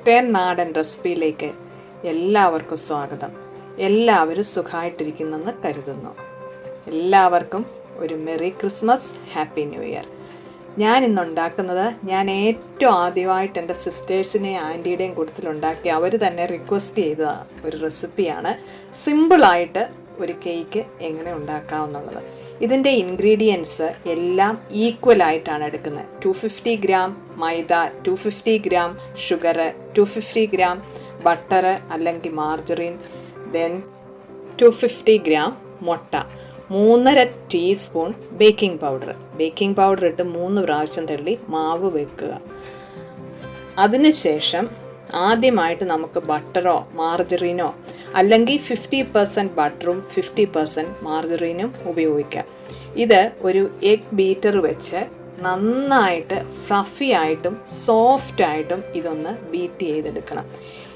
Western നാടൻ റെസിപ്പിയിലേക്ക് എല്ലാവർക്കും സ്വാഗതം. എല്ലാവരും സുഖമായിട്ടിരിക്കുന്നെന്ന് കരുതുന്നു. എല്ലാവർക്കും ഒരു merry Christmas happy new year. ഞാൻ ഇന്ന് ഉണ്ടാക്കുന്നത് ഞാൻ ഏറ്റവും ആദ്യമായിട്ട് എന്റെ സിസ്റ്റേഴ്സിനെയും ആന്റിയുടെയും കൂട്ടത്തിലുണ്ടാക്കി അവർ തന്നെ റിക്വസ്റ്റ് ചെയ്ത ഒരു റെസിപ്പിയാണ് സിമ്പിളായിട്ട് ഒരു കേക്ക് എങ്ങനെ ഉണ്ടാക്കാമെന്നുള്ളത് ഇതിന്റെ ഇൻഗ്രീഡിയൻസ് എല്ലാം ഈക്വൽ ആയിട്ടാണ് എടുക്കുന്നത്. Two fifty gram maida two fifty gram sugar two fifty gram butter അല്ലെങ്കിൽ margarine then two fifty gram മുട്ട മൂന്നര teaspoon baking powder baking powder ഇട്ട് മൂന്ന് പ്രാവശ്യം തള്ളി മാവ് വെക്കുക. അതിനുശേഷം ആദ്യമായിട്ട് നമുക്ക് ബട്ടറോ മാർജറീനോ അല്ലെങ്കിൽ ഫിഫ്റ്റി പെർസെന്റ് ബട്ടറും ഫിഫ്റ്റി പെർസെന്റ് മാർജറീനും ഉപയോഗിക്കാം. ഇത് ഒരു എഗ് ബീറ്റർ വെച്ച് നന്നായിട്ട് ഫ്ലഫി ആയിട്ടും സോഫ്റ്റ് ആയിട്ടും ഇതൊന്ന് ബീറ്റ് ചെയ്തെടുക്കണം.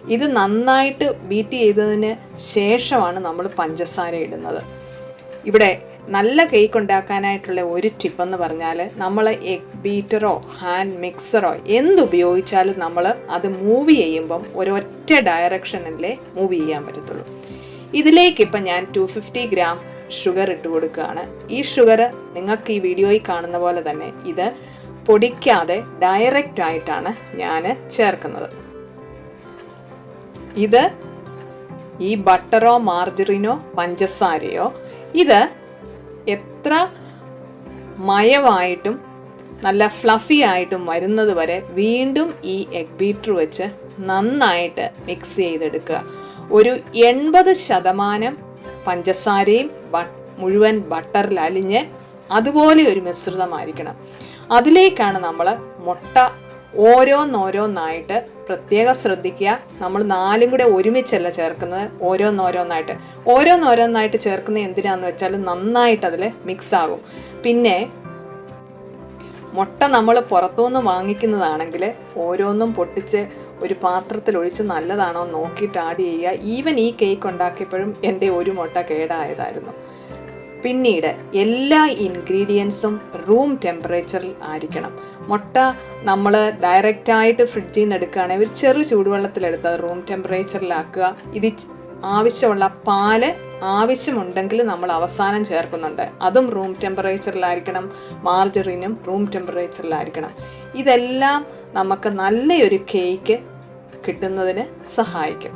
ഇത് നന്നായിട്ട് ബീറ്റ് ചെയ്തതിന് ശേഷമാണ് നമ്മൾ പഞ്ചസാര ഇടുന്നത്. ഇവിടെ നല്ല കേക്ക് ഉണ്ടാക്കാനായിട്ടുള്ള ഒരു ടിപ്പ് എന്ന് പറഞ്ഞാൽ നമ്മൾ എഗ് ബീറ്ററോ ഹാൻഡ് മിക്സറോ എന്തുപയോഗിച്ചാലും നമ്മൾ അത് മൂവ് ചെയ്യുമ്പം ഒരൊറ്റ ഡയറക്ഷനിലേ മൂവ് ചെയ്യാൻ പറ്റത്തുള്ളൂ. ഇതിലേക്ക് ഇപ്പം ഞാൻ ടു ഫിഫ്റ്റി ഗ്രാം ഷുഗർ ഇട്ട് കൊടുക്കുകയാണ്. ഈ ഷുഗർ നിങ്ങൾക്ക് ഈ വീഡിയോയിൽ കാണുന്ന പോലെ തന്നെ ഇത് പൊടിക്കാതെ ഡയറക്റ്റ് ആയിട്ടാണ് ഞാൻ ചേർക്കുന്നത്. ഇത് ഈ ബട്ടറോ മാർജറിനോ പഞ്ചസാരയോ ഇത് എത്ര മയമായിട്ടും നല്ല ഫ്ലഫി ആയിട്ടും വരുന്നത് വരെ വീണ്ടും ഈ എഗ് ബീറ്റർ വെച്ച് നന്നായിട്ട് മിക്സ് ചെയ്തെടുക്കുക. ഒരു എൺപത് ശതമാനം പഞ്ചസാരയും മുഴുവൻ ബട്ടറിൽ അലിഞ്ഞ് അതുപോലെ ഒരു മിശ്രിതമായിരിക്കണം. അതിലേക്കാണ് നമ്മൾ മുട്ട ഓരോന്നോരോന്നായിട്ട് പ്രത്യേകം ശ്രദ്ധിക്കുക. നമ്മൾ നാലും കൂടെ ഒരുമിച്ചല്ല ചേർക്കുന്നത്? ഓരോന്നോരോന്നായിട്ട്. ഓരോന്നോരോന്നായിട്ട് ചേർക്കുന്നത് എന്തിനാന്ന് വെച്ചാൽ നന്നായിട്ട് അതിൽ മിക്സ് ആകും. പിന്നെ മുട്ട നമ്മൾ പുറത്തുനിന്ന് വാങ്ങിക്കുന്നതാണെങ്കിൽ ഓരോന്നും പൊട്ടിച്ച് ഒരു പാത്രത്തിൽ ഒഴിച്ച് നല്ലതാണോ നോക്കിയിട്ട് ആഡ് ചെയ്യുക. ഈവൻ ഈ കേക്ക് ഉണ്ടാക്കിയപ്പോഴും എന്റെ ഒരു മുട്ട കേടായതായിരുന്നു. പിന്നീട് എല്ലാ ഇൻഗ്രീഡിയൻസും റൂം ടെമ്പറേച്ചറിൽ ആയിരിക്കണം. മുട്ട നമ്മൾ ഡയറക്റ്റായിട്ട് ഫ്രിഡ്ജിൽ നിന്ന് എടുക്കുകയാണെങ്കിൽ ഒരു ചെറു ചൂടുവെള്ളത്തിലെടുത്ത് റൂം ടെമ്പറേച്ചറിലാക്കുക ഇത് ആവശ്യമുള്ള പാൽ ആവശ്യമുണ്ടെങ്കിൽ നമ്മൾ അവസാനം ചേർക്കുന്നുണ്ട്. അതും റൂം ടെമ്പറേച്ചറിലായിരിക്കണം മാർജറിനും റൂം ടെമ്പറേച്ചറിലായിരിക്കണം ഇതെല്ലാം നമുക്ക് നല്ലൊരു കേക്ക് കിട്ടുന്നതിന് സഹായിക്കും.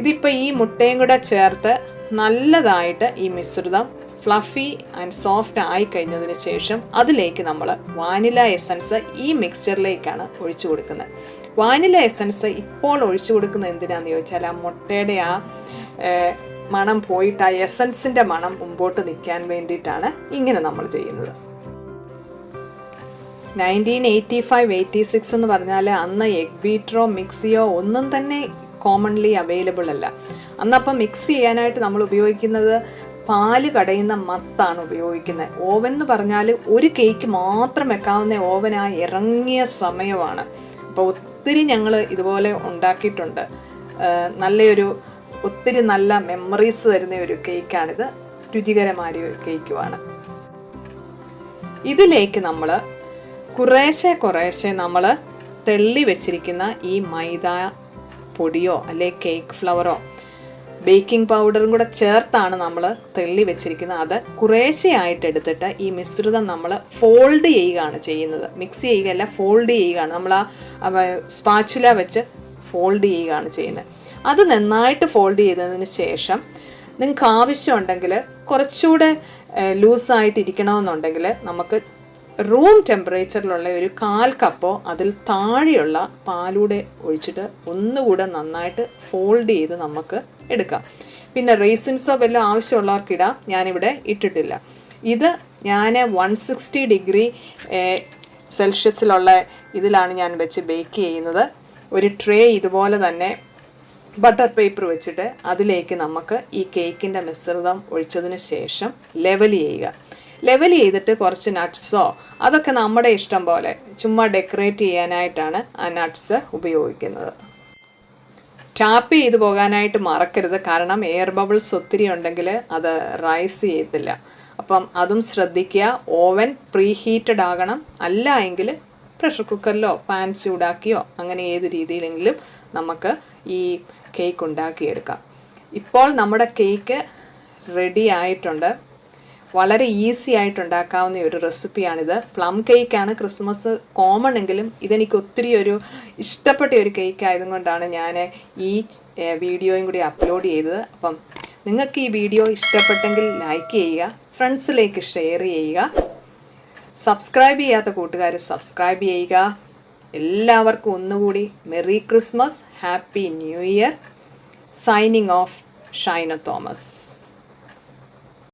ഇതിപ്പോൾ ഈ മുട്ടയും കൂടെ ചേർത്ത് നല്ലതായിട്ട് ഈ മിശ്രിതം ഫ്ലഫി ആൻഡ് സോഫ്റ്റ് ആയി കഴിഞ്ഞതിന് ശേഷം അതിലേക്ക് നമ്മൾ വാനില എസൻസ് ഈ മിക്സ്ചറിലേക്കാണ് ഒഴിച്ചു കൊടുക്കുന്നത്. വാനില എസൻസ് ഇപ്പോൾ ഒഴിച്ചു കൊടുക്കുന്നത് എന്തിനാന്ന് ചോദിച്ചാൽ ആ മുട്ടയുടെ ആ മണം പോയിട്ട് ആ എസൻസിന്റെ മണം മുമ്പോട്ട് നിൽക്കാൻ വേണ്ടിയിട്ടാണ് ഇങ്ങനെ നമ്മൾ ചെയ്യുന്നത്. Nineteen eighty five eighty six എന്ന് പറഞ്ഞാൽ അന്ന് എഗ് ബീറ്ററോ മിക്സിയോ ഒന്നും തന്നെ കോമൺലി അവൈലബിൾ അല്ല. അന്നപ്പം മിക്സ് ചെയ്യാനായിട്ട് നമ്മൾ ഉപയോഗിക്കുന്നത് പാൽ കടയുന്ന മത്താണ് ഉപയോഗിക്കുന്നത്. ഓവൻ എന്ന് പറഞ്ഞാൽ ഒരു കേക്ക് മാത്രം വെക്കാവുന്ന ഓവൻ ആ ഇറങ്ങിയ സമയമാണ്. അപ്പോൾ ഒത്തിരി ഞങ്ങൾ ഇതുപോലെ ഉണ്ടാക്കിയിട്ടുണ്ട്. നല്ലൊരു ഒത്തിരി നല്ല മെമ്മറീസ് തരുന്ന ഒരു കേക്കാണിത് രുചികരമായ ഒരു കേക്കുമാണ് ഇതിലേക്ക് നമ്മൾ കുറേശ്ശെ കുറേശ്ശെ നമ്മൾ തെള്ളി വെച്ചിരിക്കുന്ന ഈ മൈദ പൊടിയോ അല്ലെ കേക്ക് ഫ്ലവറോ ബേക്കിംഗ് പൗഡറും കൂടെ ചേർത്താണ് നമ്മൾ തെള്ളി വെച്ചിരിക്കുന്നത്. അത് കുറേശ്ശെയായിട്ട് എടുത്തിട്ട് ഈ മിശ്രിതം നമ്മൾ ഫോൾഡ് ചെയ്യുകയാണ് ചെയ്യുന്നത്. മിക്സ് ചെയ്യുകയല്ല ഫോൾഡ് ചെയ്യുകയാണ്. നമ്മൾ ആ സ്പാച്ചുല വെച്ച് ഫോൾഡ് ചെയ്യുകയാണ് ചെയ്യുന്നത്. അത് നന്നായിട്ട് ഫോൾഡ് ചെയ്തതിന് ശേഷം നിങ്ങൾക്ക് ആവശ്യമുണ്ടെങ്കിൽ കുറച്ചുകൂടെ ലൂസായിട്ട് ഇരിക്കണമെന്നുണ്ടെങ്കിൽ നമുക്ക് റൂം ടെമ്പറേച്ചറിലുള്ള ഒരു കാൽ കപ്പോ അതിൽ താഴെയുള്ള പാലൂടെ ഒഴിച്ചിട്ട് ഒന്നുകൂടെ നന്നായിട്ട് ഫോൾഡ് ചെയ്ത് നമുക്ക് എടുക്കാം. പിന്നെ റേസിൻസോ വല്ല ആവശ്യമുള്ളവർക്കിടാം. ഞാനിവിടെ ഇട്ടിട്ടില്ല. ഇത് ഞാൻ വൺ സിക്സ്റ്റി ഡിഗ്രി സെൽഷ്യസിലുള്ള ഇതിലാണ് ഞാൻ വെച്ച് ബേക്ക് ചെയ്യുന്നത്. ഒരു ട്രേ ഇതുപോലെ തന്നെ ബട്ടർ പേപ്പർ വെച്ചിട്ട് അതിലേക്ക് നമുക്ക് ഈ കേക്കിന്റെ മിശ്രിതം ഒഴിച്ചതിന് ശേഷം ലെവൽ ചെയ്യുക. ലെവൽ ചെയ്തിട്ട് കുറച്ച് നട്ട്സോ അതൊക്കെ നമ്മുടെ ഇഷ്ടം പോലെ ചുമ്മാ ഡെക്കറേറ്റ് ചെയ്യാനായിട്ടാണ് ആ നട്ട്സ് ഉപയോഗിക്കുന്നത്. ടാപ്പ് ചെയ്ത് പോകാനായിട്ട് മറക്കരുത് കാരണം എയർ ബബിൾസ് ഒത്തിരി ഉണ്ടെങ്കിൽ അത് റൈസ് ചെയ്യത്തില്ല. അപ്പം അതും ശ്രദ്ധിക്കുക ഓവൻ പ്രീ ഹീറ്റഡ് ആകണം അല്ല എങ്കിൽ പ്രഷർ കുക്കറിലോ പാൻ ചൂടാക്കിയോ അങ്ങനെ ഏത് രീതിയിലെങ്കിലും നമുക്ക് ഈ കേക്ക് ഉണ്ടാക്കിയെടുക്കാം. ഇപ്പോൾ നമ്മുടെ കേക്ക് റെഡി ആയിട്ടുണ്ട്. വളരെ ഈസി ആയിട്ട് ഉണ്ടാക്കാവുന്ന ഒരു റെസിപ്പിയാണിത്. പ്ലം കേക്കാണ് ക്രിസ്മസ് കോമൺ എങ്കിലും ഇതെനിക്ക് ഒത്തിരി ഒരു ഇഷ്ടപ്പെട്ട ഒരു കേക്ക് ആയതുകൊണ്ടാണ് ഞാൻ ഈ വീഡിയോയും കൂടി അപ്ലോഡ് ചെയ്തത്. അപ്പം നിങ്ങൾക്ക് ഈ വീഡിയോ ഇഷ്ടപ്പെട്ടെങ്കിൽ ലൈക്ക് ചെയ്യുക ഫ്രണ്ട്സിലേക്ക് ഷെയർ ചെയ്യുക സബ്സ്ക്രൈബ് ചെയ്യാത്ത കൂട്ടുകാർ സബ്സ്ക്രൈബ് ചെയ്യുക. എല്ലാവർക്കും ഒന്നുകൂടി merry Christmas happy new year signing off Shaina Thomas.